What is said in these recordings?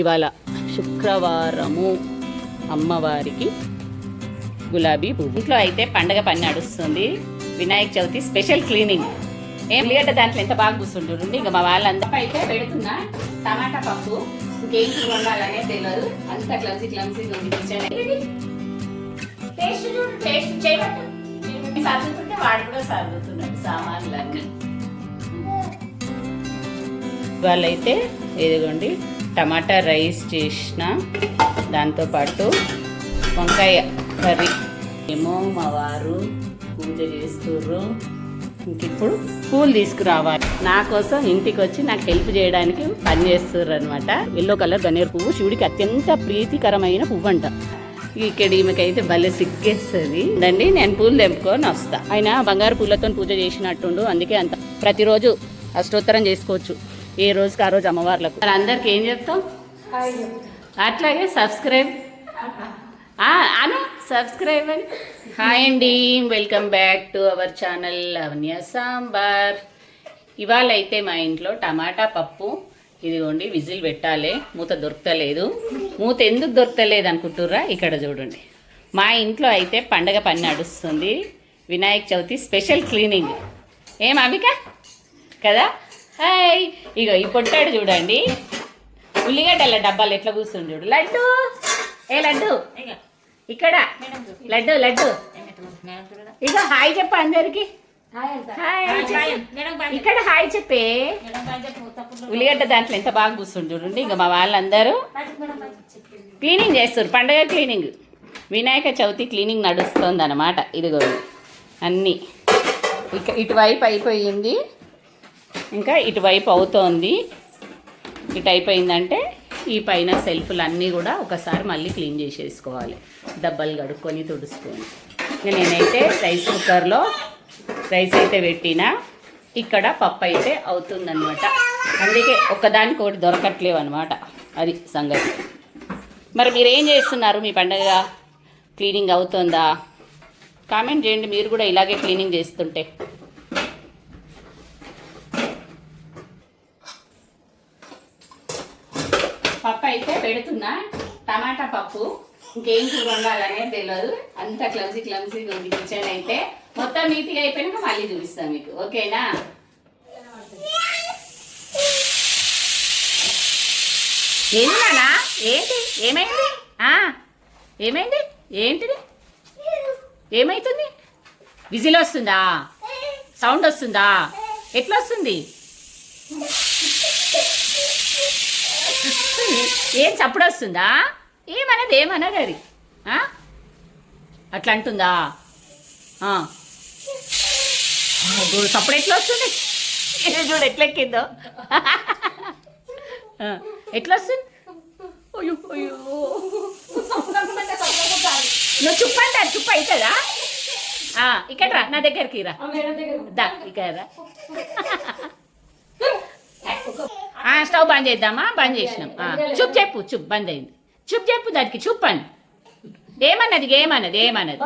ఇవాళ శుక్రవారము అమ్మవారికి గులాబీ పువ్వు. ఇంట్లో అయితే పండగ పని నడుస్తుంది. Vinayaka Chavithi special cleaning. ఏం లేదంటే దాంట్లో ఎంత బాగా కూర్చుంటారు ఇంకా మా వాళ్ళందరూ అయితే పెడుతున్నా. టమాటా పప్పు ఇంకేం కూర వండాలనే తెలియదు. అంత క్లమ్సీ క్లమ్సీ టేస్ట్ చూడు టేస్ట్ చేయబట్టు. సర్దుతుంటే వాడు కూడా సర్దుతున్నాడు సామాన్లన్నీ. వాళ్ళైతే ఇదిగోండి టమాటా రైస్ చేసిన దాంతోపాటు వంకాయ కర్రీ. ఏమో మా వారు పూజ చేస్తుర్రు. ఇంక ఇప్పుడు పూలు తీసుకురావాలి. నా కోసం ఇంటికి వచ్చి నాకు హెల్ప్ చేయడానికి పని చేస్తుర్రు అనమాట ఎల్లో కలర్ గన్నేరు పువ్వు శివుడికి అత్యంత ప్రీతికరమైన పువ్వు అంట ఇక్కడ ఈమెకైతే భలే సిగ్గేస్తుంది. అండి నేను పూలు తెంపుకొని వస్తా. ఆయన బంగారు పూలతో పూజ చేసినట్టుండు అందుకే అంత ప్రతిరోజు అష్టోత్తరం చేసుకోవచ్చు. ఏ రోజుకి ఆ రోజు అమ్మవార్లకు. మరి అందరికి ఏం చెప్తాం? అట్లాగే సబ్స్క్రైబ్. అను సబ్స్క్రైబ్ అని. హాయ్ అండి welcome back to our channel Lavanya Sambar. ఇవాళ అయితే మా ఇంట్లో టమాటా పప్పు. ఇదిగోండి విజిల్ పెట్టాలి. మూత దొరకలేదు. మూత ఎందుకు దొరకలేదు అనుకుంటుర్రా? ఇక్కడ చూడండి. మా ఇంట్లో అయితే పండగ పని నడుస్తుంది. Vinayaka Chavithi special cleaning. ఏం అమిక కదా? హాయ్ ఇగో ఈ పొట్టాడు చూడండి. ఉల్లిగడ్డల డబ్బాలు ఎట్లా కూర్చుంది చూడు. లడ్డు. ఏ లడ్డు? ఇక్కడ. లడ్డు లడ్డు. ఇక హాయ్ చెప్పు అందరికి. ఇక్కడ హాయ్ చెప్పే. ఉల్లిగడ్డ దాంట్లో ఎంత బాగా కూర్చుంది చూడండి. ఇంకా మా వాళ్ళందరూ క్లీనింగ్ చేస్తారు పండగ క్లీనింగ్. వినాయక చవితి క్లీనింగ్ నడుస్తుంది అనమాట ఇదిగో అన్నీ. ఇక ఇటువైపు అయిపోయింది. ఇంకా ఇటువైపు అవుతోంది. ఇటు అయిపోయిందంటే ఈ పైన సెల్ఫ్లు అన్నీ కూడా ఒకసారి మళ్ళీ క్లీన్ చేసేసుకోవాలి. దెబ్బలు కడుక్కొని తుడుచుకొని. నేనైతే రైస్ కుక్కర్లో రైస్ అయితే పెట్టినా ఇక్కడ పప్పు అయితే అవుతుందన్నమాట. అందుకే ఒకదానికి ఒకటి దొరకట్లేవు అనమాట అది సంగతి. మరి మీరు ఏం చేస్తున్నారు మీ పండగ? క్లీనింగ్ అవుతుందా? కామెంట్ చేయండి మీరు కూడా ఇలాగే క్లీనింగ్ చేస్తుంటే పప్పు అయితే పెడుతున్నా. టమాటా పప్పు. ఇంకేం కూర తెలియదు అంత క్లమ్సీ క్లౌజీగా ఉంది కిచెన్ అయితే. మొత్తం నీట్గా అయిపోయినాక మళ్ళీ చూపిస్తాను మీకు. ఓకేనా? ఏంటి ఏంటి ఏమైంది? ఏమైంది? ఏంటిది? ఏమైతుంది? విజిల్ వస్తుందా? సౌండ్ వస్తుందా? ఎట్లా వస్తుంది? ఏం చప్పుడు వస్తుందా? ఏమన్నది ఏమన్నది అది? అట్లా అంటుందా చప్పుడు ఎట్లా వస్తుంది? చూడు ఎట్లా ఎక్కిందో. ఆ, ఎట్లా వస్తుంది? అయ్యో అయ్యో. నువ్వు చుప్ప అవుతుందా? ఇక్కడ రా నా దగ్గరికి రా. దా ఇక్కడ రా స్టవ్ బంద్ చేద్దామా? బంద్ చేసినాం. ఆ, చూప్ చెప్పు చూప్ బంద్ అయింది. చూప్ చెప్పు దానికి చూపండి. అని ఏమన్నది ఏమన్నది ఏమన్నది?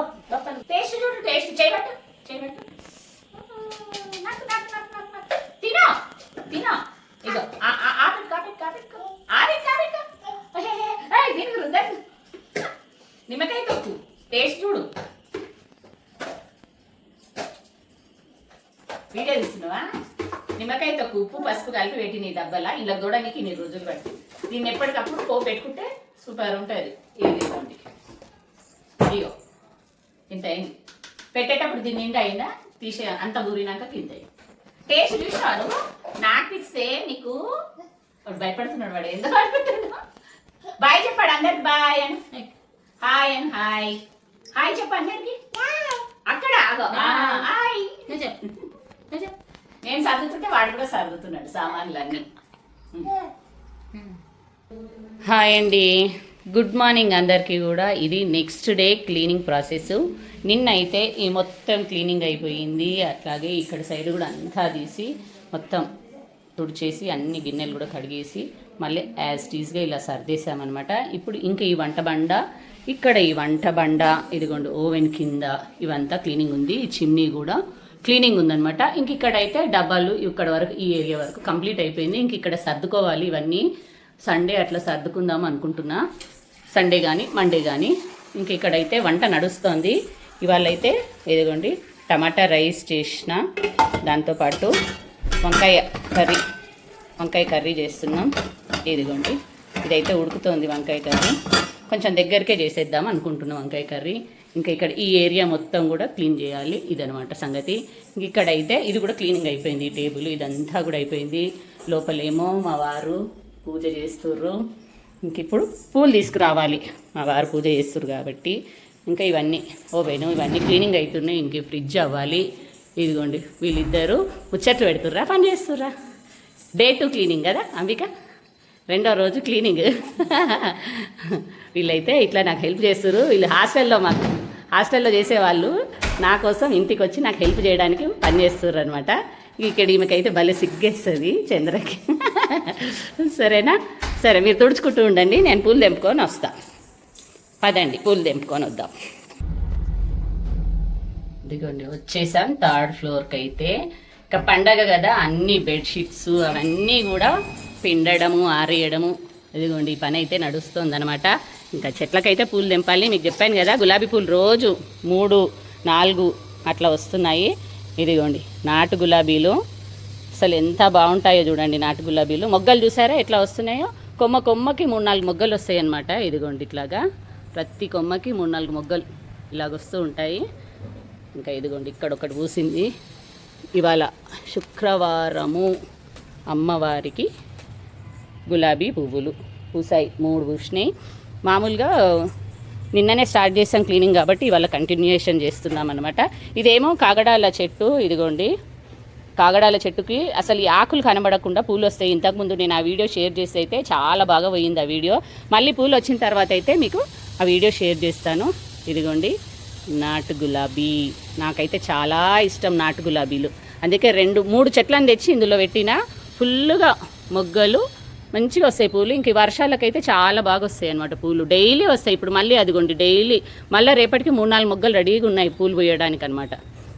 టేస్ట్ చూడు టేస్ట్ చేయబట్టు చేయబట్టు తినో తినో. దీనికి నిమ్మకాయ తొక్కు. టేస్ట్ చూడు. వీడియో తీస్తున్నావా? నిమ్మకాయ తొక్కు ఉప్పు పసుపు కలిపి పెట్టి నీ డబ్బలా ఇలా చూడడానికి నీ రోజులు పట్టి దీన్ని ఎప్పటికప్పుడు పో పెట్టుకుంటే సూపర్ ఉంటుంది. ఇది ఇదిగోండి ఇగో ఇంత అయింది. పెట్టేటప్పుడు దీన్ని నిండా అయిందా తీసే అంత ఊరినాక కింద అయింది. టేస్ట్ చూసినాడు నాకు ఇస్తే నీకు వాడు భయపడుతున్నాడు వాడు. ఎందుకు భయపడుతున్నాడు? బాయ్ చెప్పాడు అందరికి బాయ్ అని. హాయ్ అని హాయ్. హాయ్ చెప్పు అందరికి. అక్కడ హాయ్. చెప్పు. చెప్పు. నేను సర్దుతుంటే వాడు కూడా సర్దుతున్నాడు సామాన్లన్నీ. హాయ్ అండి. గుడ్ మార్నింగ్ అందరికీ కూడా. ఇది నెక్స్ట్ డే క్లీనింగ్ ప్రాసెస్. నిన్న అయితే ఈ మొత్తం క్లీనింగ్ అయిపోయింది. అట్లాగే ఇక్కడ సైడ్ కూడా అంతా తీసి మొత్తం తుడిచేసి అన్ని గిన్నెలు కూడా కడిగేసి మళ్ళీ యాజ్ టీజ్గా ఇలా సర్దేశామన్నమాట. ఇప్పుడు ఇంకా ఈ వంట బండ ఇక్కడ ఈ వంట బండ ఇదిగోండి ఓవెన్ కింద ఇవంతా క్లీనింగ్ ఉంది. ఈ చిమ్నీ కూడా క్లీనింగ్ ఉందనమాట ఇంక ఇక్కడైతే డబ్బాలు ఇక్కడ వరకు ఈ ఏరియా వరకు కంప్లీట్ అయిపోయింది. ఇంక ఇక్కడ సర్దుకోవాలి ఇవన్నీ. సండే అట్లా సర్దుకుందాం అనుకుంటున్నా. సండే కానీ మండే కానీ ఇంక ఇక్కడైతే వంట నడుస్తోంది. ఇవాళ అయితే ఇదిగోండి టమాటా రైస్ చేసిన. దాంతోపాటు వంకాయ కర్రీ వంకాయ కర్రీ చేస్తున్నాం. ఇదిగోండి ఇదైతే ఉడుకుతోంది వంకాయ కర్రీ. కొంచెం దగ్గరికే చేసేద్దాం అనుకుంటున్నాం వంకాయ కర్రీ. ఇంకా ఇక్కడ ఈ ఏరియా మొత్తం కూడా క్లీన్ చేయాలి ఇదనమాట సంగతి. ఇక్కడైతే ఇక్కడ అయితే ఇది కూడా క్లీనింగ్ అయిపోయింది టేబుల్ ఇదంతా కూడా అయిపోయింది. లోపలేమో మా వారు పూజ చేస్తుర్రు. ఇంక ఇప్పుడు పూలు తీసుకురావాలి. మా వారు పూజ చేస్తుర్రు కాబట్టి ఇంకా ఇవన్నీ ఓవెన్ ఇవన్నీ క్లీనింగ్ అవుతున్నాయి ఇంక ఫ్రిడ్జ్ అవ్వాలి. ఇదిగోండి వీళ్ళిద్దరూ ముచ్చట్లు పెడుతుర్రా పని చేస్తుర్రా. డే టు క్లీనింగ్ కదా అంబిక? రెండో రోజు క్లీనింగ్ వీళ్ళైతే ఇట్లా నాకు హెల్ప్ చేస్తారు వీళ్ళు హాస్టల్లో మాకు హాస్టల్లో చేసేవాళ్ళు నా కోసం ఇంటికి వచ్చి నాకు హెల్ప్ చేయడానికి పని చేస్తారు అనమాట ఇక్కడ ఈమెకైతే భలే సిగ్గేస్తుంది చంద్రకి. సరేనా? సరే మీరు తుడుచుకుంటూ ఉండండి నేను పూలు తెంపుకొని వస్తా. పదండి పూలు తెంపుకొని వద్దాం. ఇదిగోండి వచ్చేసాం థర్డ్ ఫ్లోర్కి అయితే ఇక పండగ కదా అన్ని బెడ్షీట్స్ అవన్నీ కూడా పిండడము ఆరేయడము. ఇదిగోండి ఈ పని అయితే నడుస్తుంది అనమాట ఇంకా చెట్లకైతే పూలు తెంపాలి. మీకు చెప్పాను కదా గులాబీ పూలు రోజు మూడు నాలుగు అట్లా వస్తున్నాయి. ఇదిగోండి నాటు గులాబీలు. అసలు ఎంత బాగుంటాయో చూడండి నాటు గులాబీలు. మొగ్గలు చూసారా ఎట్లా వస్తున్నాయో? కొమ్మ కొమ్మకి మూడు నాలుగు మొగ్గలు వస్తాయి అనమాట ఇదిగోండి ఇట్లాగా. ప్రతి కొమ్మకి మూడు నాలుగు మొగ్గలు ఇలాగ వస్తూ ఉంటాయి. ఇంకా ఇదిగోండి ఇక్కడ ఒకటి పూసింది. ఇవాళ శుక్రవారము అమ్మవారికి గులాబీ పువ్వులు పూసాయి. మూడు పూసినాయి. మామూలుగా నిన్ననే స్టార్ట్ చేసాం క్లీనింగ్ కాబట్టి ఇవాళ కంటిన్యూయేషన్ చేస్తున్నాం అనమాట ఇదేమో కాగడాల చెట్టు ఇదిగోండి. కాగడాల చెట్టుకి అసలు ఈ ఆకులు కనబడకుండా పూలు వస్తాయి. ఇంతకుముందు నేను ఆ వీడియో షేర్ చేసి అయితే చాలా బాగా పోయింది ఆ వీడియో. మళ్ళీ పూలు వచ్చిన తర్వాత అయితే మీకు ఆ వీడియో షేర్ చేస్తాను. ఇదిగోండి నాటు గులాబీ. నాకైతే చాలా ఇష్టం నాటు గులాబీలు. అందుకే రెండు మూడు చెట్లను తెచ్చి ఇందులో పెట్టిన ఫుల్గా మొగ్గలు మంచిగా వస్తాయి పూలు. ఇంక ఈ వర్షాలకైతే చాలా బాగా వస్తాయి అనమాట పూలు. డైలీ వస్తాయి. ఇప్పుడు మళ్ళీ అదిగోండి డైలీ మళ్ళీ రేపటికి మూడు నాలుగు మొగ్గలు రెడీగా ఉన్నాయి పూలు పోయడానికి అనమాట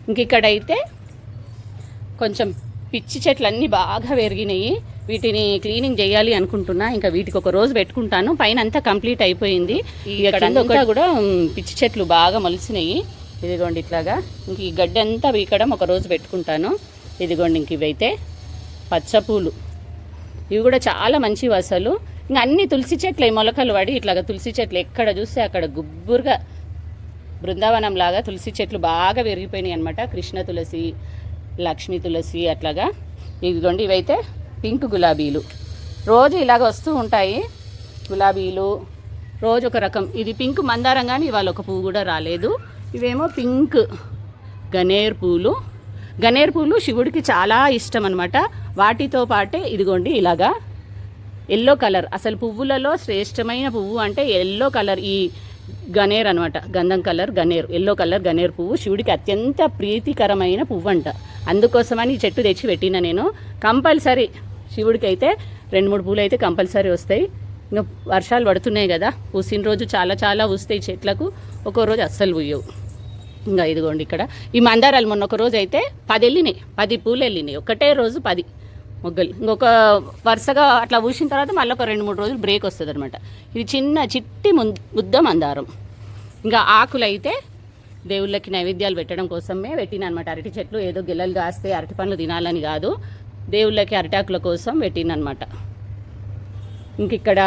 ఇంక ఇక్కడైతే కొంచెం పిచ్చి చెట్లు అన్నీ బాగా పెరిగినాయి వీటిని క్లీనింగ్ చేయాలి అనుకుంటున్నా. ఇంకా వీటికి ఒక రోజు పెట్టుకుంటాను. పైన అంతా కంప్లీట్ అయిపోయింది. ఇక్కడ కూడా పిచ్చి చెట్లు బాగా మొలిసినాయి. ఇదిగోండి ఇట్లాగా. ఇంక ఈ గడ్డి అంతా వీకడం ఒక రోజు పెట్టుకుంటాను. ఇదిగోండి ఇంక ఇవైతే పచ్చపూలు ఇవి కూడా చాలా మంచివి అసలు ఇంకా అన్ని తులసి చెట్లు మొలకలు పడి ఇట్లాగా తులసి చెట్లు ఎక్కడ చూస్తే అక్కడ గుబ్బురుగా బృందావనం లాగా తులసి చెట్లు బాగా పెరిగిపోయినాయి అనమాట కృష్ణ తులసి లక్ష్మీ తులసి అట్లాగా. ఇదిగోండి ఇవైతే పింక్ గులాబీలు. రోజు ఇలాగ వస్తూ ఉంటాయి గులాబీలు. రోజు ఒక రకం. ఇది పింక్ మందారం కానీ ఇవాళ ఒక పువ్వు కూడా రాలేదు. ఇవేమో పింక్ గనేర్ పూలు. గనేర్ పూలు శివుడికి చాలా ఇష్టం అనమాట వాటితో పాటే ఇదిగోండి ఇలాగా ఎల్లో కలర్. అసలు పువ్వులలో శ్రేష్టమైన పువ్వు అంటే ఎల్లో కలర్ ఈ గనేర్ అనమాట గంధం కలర్ గనేర్. ఎల్లో కలర్ గనేర్ పువ్వు శివుడికి అత్యంత ప్రీతికరమైన పువ్వు అంట అందుకోసమని ఈ చెట్టు తెచ్చి పెట్టిన నేను. కంపల్సరీ శివుడికి అయితే రెండు మూడు పూలు అయితే కంపల్సరీ వస్తాయి. ఇంకా వర్షాలు పడుతున్నాయి కదా. పూసిన రోజు చాలా చాలా పూస్తాయి చెట్లకు. ఒక్కో రోజు అస్సలు పూయవు. ఇంకా ఇదిగోండి ఇక్కడ. ఈ మందారాలు మొన్న ఒక రోజు అయితే పది వెళ్ళినాయి. పది పూలు వెళ్ళినాయి. ఒకటే రోజు పది. మొగ్గలు. ఇంకొక వరుసగా అట్లా పూసిన తర్వాత మళ్ళీ ఒక రెండు మూడు రోజులు బ్రేక్ వస్తుంది అనమాట ఇది చిన్న చిట్టి ముద్ద మందారం. ఇంకా ఆకులు అయితే దేవుళ్ళకి నైవేద్యాలు పెట్టడం కోసమే పెట్టిన అనమాట అరటి చెట్లు ఏదో గిల్లలు కాస్తే అరటి పండ్లు తినాలని కాదు. దేవుళ్ళకి అరిటాకుల కోసం పెట్టిన అనమాట ఇంక ఇక్కడ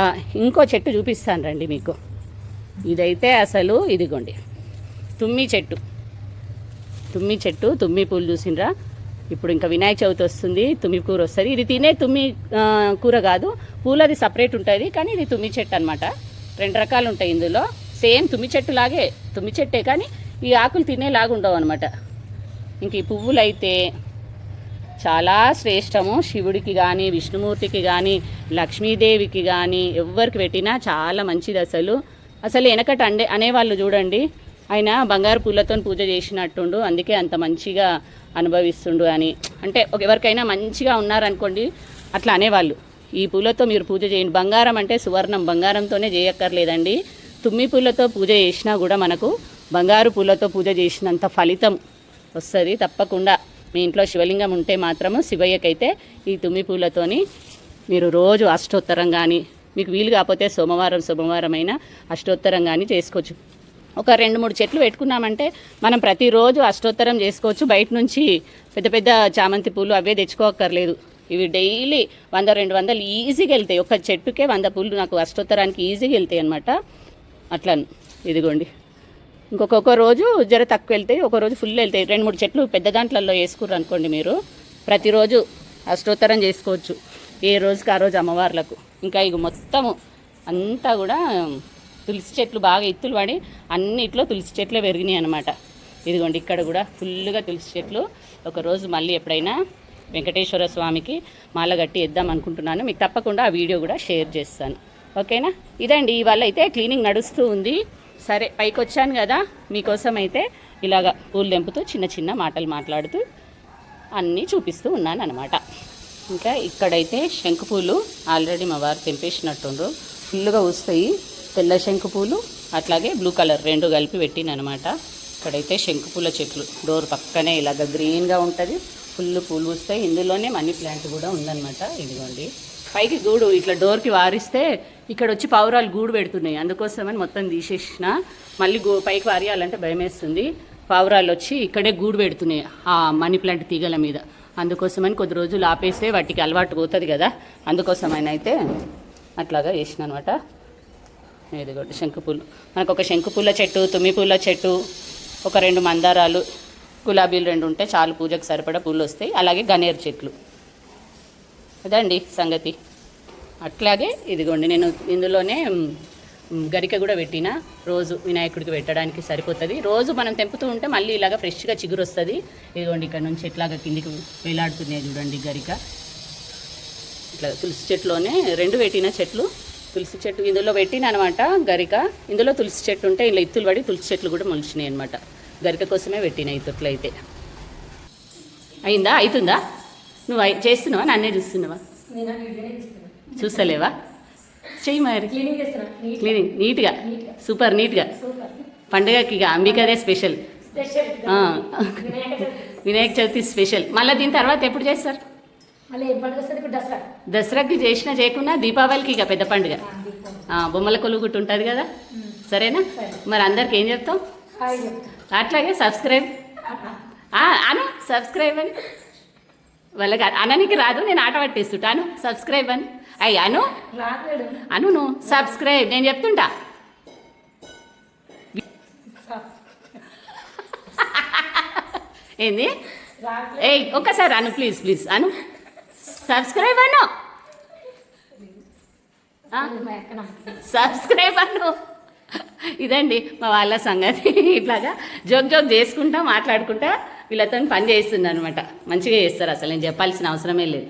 ఇంకో చెట్టు చూపిస్తాను రండి మీకు. ఇదైతే అసలు ఇదిగోండి. తుమ్మి చెట్టు. తుమ్మి చెట్టు తుమ్మి పూలు చూసిండ్రా ఇప్పుడు ఇంకా వినాయక చవితి వస్తుంది తుమ్మి కూర వస్తుంది. ఇది తినే తుమ్మి కూర కాదు పూలది సపరేట్ ఉంటుంది కానీ ఇది తుమ్మి చెట్టు అనమాట రెండు రకాలు ఉంటాయి ఇందులో. సేమ్ తుమ్మి చెట్టు లాగే తుమ్మి చెట్టే కానీ ఈ ఆకులు తినేలాగా ఉండవు అనమాట ఇంక ఈ పువ్వులు అయితే చాలా శ్రేష్టము. శివుడికి కానీ విష్ణుమూర్తికి కానీ లక్ష్మీదేవికి కానీ ఎవరికి పెట్టినా చాలా మంచిది అసలు. అసలు వెనకట అండే అనేవాళ్ళు చూడండి ఆయన బంగారు పూలతో పూజ చేసినట్టుండు అందుకే అంత మంచిగా అనుభవిస్తుండు అని. అంటే ఒక ఎవరికైనా మంచిగా ఉన్నారనుకోండి అట్లా అనేవాళ్ళు. ఈ పూలతో మీరు పూజ చేయండి. బంగారం అంటే సువర్ణం బంగారంతోనే చేయక్కర్లేదండి. తుమ్మి పూలతో పూజ చేసినా కూడా మనకు బంగారు పూలతో పూజ చేసినంత ఫలితం వస్తుంది తప్పకుండా. మీ ఇంట్లో శివలింగం ఉంటే మాత్రము శివయ్యకైతే ఈ తుమ్మి పూలతోని మీరు రోజు అష్టోత్తరం కానీ మీకు వీలు కాకపోతే సోమవారం సోమవారం అయినా అష్టోత్తరం కానీ చేసుకోవచ్చు. ఒక రెండు మూడు చెట్లు పెట్టుకున్నామంటే మనం ప్రతిరోజు అష్టోత్తరం చేసుకోవచ్చు. బయట నుంచి పెద్ద పెద్ద చామంతి పూలు అవే తెచ్చుకోక్కర్లేదు. ఇవి డైలీ వంద రెండు వందలు ఈజీగా వెళ్తాయి. ఒక చెట్టుకే వంద పూలు నాకు అష్టోత్తరానికి ఈజీగా వెళ్తాయి అనమాట అట్లా ఇదిగోండి. ఇంకొక రోజు జర తక్కువ వెళ్తాయి ఒక రోజు ఫుల్ వెళ్తాయి రెండు మూడు చెట్లు పెద్ద దాంట్లలో వేసుకుర్రు అనుకోండి మీరు. ప్రతిరోజు అష్టోత్తరం చేసుకోవచ్చు. ఏ రోజుకి ఆ రోజు అమ్మవార్లకు. ఇంకా ఇక మొత్తము అంతా కూడా తులసి చెట్లు బాగా ఎత్తులు పడి అన్నిట్లో తులసి చెట్లే పెరిగినాయి అనమాట ఇదిగోండి ఇక్కడ కూడా ఫుల్గా తులసి చెట్లు. ఒకరోజు మళ్ళీ ఎప్పుడైనా వెంకటేశ్వర స్వామికి మాల కట్టి ఇద్దాం అనుకుంటున్నాను. మీకు తప్పకుండా ఆ వీడియో కూడా షేర్ చేస్తాను. ఓకేనా? ఇదండి ఇవాళ అయితే క్లీనింగ్ నడుస్తూ ఉంది. సరే పైకి వచ్చాను కదా మీకోసం అయితే ఇలాగ పూలు తెంపుతూ చిన్న చిన్న మాటలు మాట్లాడుతూ అన్నీ చూపిస్తూ ఉన్నాను అనమాట ఇంకా ఇక్కడైతే శంకు పూలు ఆల్రెడీ మా వారు తెంపేసినట్టుండ్రు. ఫుల్గా వస్తాయి. తెల్ల శంకు పూలు అట్లాగే బ్లూ కలర్ రెండు కలిపి పెట్టిన అనమాట ఇక్కడైతే శంకు పూల చెట్లు డోర్ పక్కనే ఇలాగ గ్రీన్గా ఉంటుంది. ఫుల్ పూలు వస్తాయి ఇందులోనే మనీ ప్లాంట్ కూడా ఉందన్నమాట. ఇదిగోండి. పైకి గూడు ఇట్లా డోర్కి వారిస్తే ఇక్కడ వచ్చి పావురాలు గూడు పెడుతున్నాయి. అందుకోసమని మొత్తం తీసేసిన. మళ్ళీ గూ పైకి వారియాలంటే భయం వేస్తుంది పావురాలు వచ్చి ఇక్కడే గూడు పెడుతున్నాయి ఆ మనీ ప్లాంట్ తీగల మీద. అందుకోసమని కొద్ది రోజులు ఆపేస్తే వాటికి అలవాటు పోతుంది కదా. అందుకోసమని అయితే అట్లాగా వేసిన అనమాట ఇదిగోటి శంకుపూలు మనకు ఒక శంకుపూల చెట్టు తుమ్మి పూల చెట్టు ఒక రెండు మందారాలు గులాబీలు రెండు ఉంటే చాలు పూజకు సరిపడా పూలు వస్తాయి. అలాగే గనేరు చెట్లు. అదండి సంగతి. అట్లాగే ఇదిగోండి నేను ఇందులోనే గరిక కూడా పెట్టిన. రోజు వినాయకుడికి పెట్టడానికి సరిపోతుంది. రోజు మనం తెంపుతూ ఉంటే మళ్ళీ ఇలాగ ఫ్రెష్గా చిగురు వస్తుంది ఇదిగోండి ఇక్కడ నుంచి ఇట్లాగా కిందికి వేలాడుతున్నాయి చూడండి గరిక. ఇట్లా తులసి చెట్టులోనే రెండు పెట్టిన చెట్లు. తులసి చెట్టు ఇందులో పెట్టిన అనమాట గరిక. ఇందులో తులసి చెట్టు ఉంటే ఇలా ఇత్తులు పడి తులసి చెట్లు కూడా మొలిచినాయి అనమాట గరిక కోసమే పెట్టిన ఈ తొట్లు అయితే అయిందా? అవుతుందా నువ్వు చేస్తున్నావా? నన్నే చూస్తున్నావా? చూస్తలేవా? చెయ్యి మరి. క్లీనింగ్ నీట్గా. సూపర్ నీట్గా. పండగకి ఇక అంబికదే స్పెషల్. వినాయక చవితి స్పెషల్. మళ్ళీ దీని తర్వాత ఎప్పుడు చేస్తారు? దసరాకి చేసినా చేయకున్నా దీపావళికి ఇక పెద్ద పండుగ. బొమ్మల కొలువు గుట్టు ఉంటుంది కదా. సరేనా? సరే. మరి అందరికి ఏం చెప్తాం? అట్లాగే సబ్స్క్రైబ్. అను సబ్స్క్రైబ్ అని. వాళ్ళకి అననికి రాదు నేను ఆట పట్టేస్తుంటాను సబ్స్క్రైబ్ అని. అయ్యి అను. అను నువ్వు సబ్స్క్రైబ్. నేను చెప్తుంటా. ఏంది? ఏయ్ ఒక్కసారి అను please please. Anu. Subscribe Anu. Subscribe అను. ఇదండి మా వాళ్ళ సంగతి. ఇట్లాగా జోక్ జోక్ చేసుకుంటా మాట్లాడుకుంటా వీళ్ళతో పని చేస్తుంది అనమాట మంచిగా చేస్తారు అసలు నేను చెప్పాల్సిన అవసరమే లేదు.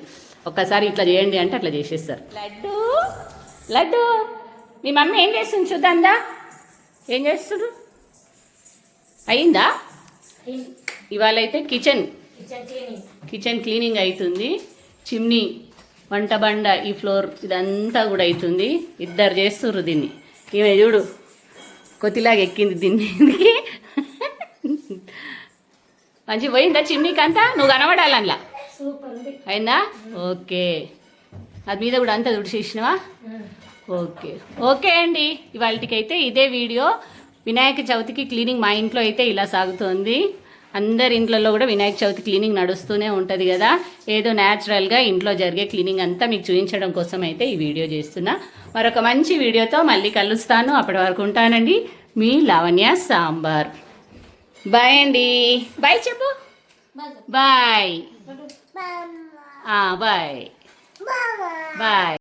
ఒక్కసారి ఇట్లా చేయండి అంటే అట్లా చేసేస్తారు. లడ్డు. లడ్డు. మీ మమ్మీ ఏం చేస్తుంది చూద్దాందా? ఏం చేస్తున్నారు అయిందా? ఇవాళ అయితే కిచెన్. Kitchen cleaning. అవుతుంది చిమ్నీ వంట బండ ఈ ఫ్లోర్ ఇదంతా కూడా అవుతుంది. ఇద్దరు చేస్తుర్రు దీన్ని. ఈమె చూడు కొద్దిలాగా ఎక్కింది దీన్ని. మంచి పోయిందా చిమ్నీకి అంతా నువ్వు కనబడాలి అందులో అయిందా? ఓకే. అది మీద కూడా అంతా తుడిచేసినవా. ఓకే. ఓకే అండి. ఇవాళకైతే ఇదే వీడియో. వినాయక చవితికి క్లీనింగ్ మా ఇంట్లో అయితే ఇలా సాగుతోంది. అందరి ఇంట్లలో కూడా వినాయక చవితి క్లీనింగ్ నడుస్తూనే ఉంటుంది కదా. ఏదో న్యాచురల్గా ఇంట్లో జరిగే క్లీనింగ్ అంతా మీకు చూపించడం కోసం అయితే ఈ వీడియో చేస్తున్నా. మరొక మంచి వీడియోతో మళ్ళీ కలుస్తాను. అప్పటి వరకు ఉంటానండి. మీ లావణ్య సాంబార్. బాయ్ అండి. బాయ్ చెప్పు. Bye bye bye bye